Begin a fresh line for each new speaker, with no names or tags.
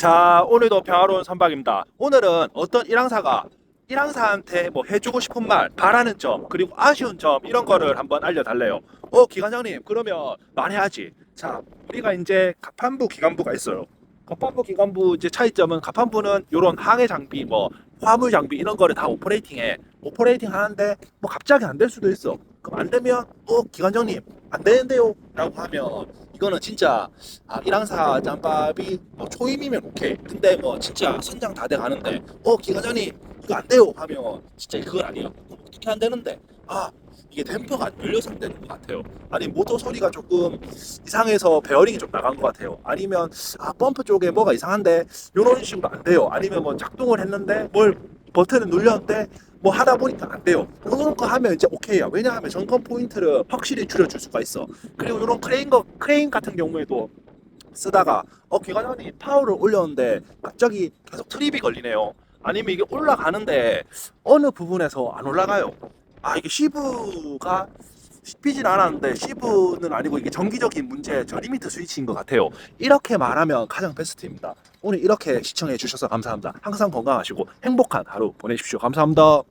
자, 오늘도 평화로운 선박입니다. 오늘은 어떤 일항사가 일항사한테 뭐 해주고 싶은 말, 바라는 점, 그리고 아쉬운 점 이런 거를 한번 알려달래요. 어, 기관장님, 그러면 말해야지. 자, 우리가 이제 가판부 기관부가 있어요. 가판부 기관부 이제 차이점은 가판부는 이런 항해 장비, 뭐 화물 장비 이런 거를 다 오퍼레이팅해. 오퍼레이팅 하는데 뭐 갑자기 안 될 수도 있어. 그럼 안 되면 어 기관장님 안 되는데요 라고 하면 이거는 진짜 아 일항사 짬밥이 뭐 초임이면 오케이. 근데 뭐 진짜 선장 다 돼 가는데 어 기관장님 이거 안 돼요. 하면 진짜 그건 아니에요. 어떻게 안 되는데? 아 이게 댐퍼가 안 열려서 안 되는 것 같아요. 아니 모터 소리가 조금 이상해서 베어링이 좀 나간 것 같아요. 아니면 아 펌프 쪽에 뭐가 이상한데 이런 식으로 안 돼요. 아니면 뭐 작동을 했는데 뭘 버튼을 눌렸는데 뭐 하다 보니까 안 돼요. 그런 거 하면 이제 오케이야. 왜냐하면 점검 포인트를 확실히 줄여줄 수가 있어. 그리고 이런 크레인 거 크레인 같은 경우에도 쓰다가 어 기관장님 파워를 올렸는데 갑자기 계속 트립이 걸리네요. 아니면 이게 올라가는데 어느 부분에서 안 올라가요. 아 이게 시브가 씹히진 않았는데 시브는 아니고 이게 정기적인 문제 저 리미트 스위치인 것 같아요. 이렇게 말하면 가장 베스트입니다. 오늘 이렇게 시청해 주셔서 감사합니다. 항상 건강하시고 행복한 하루 보내십시오. 감사합니다.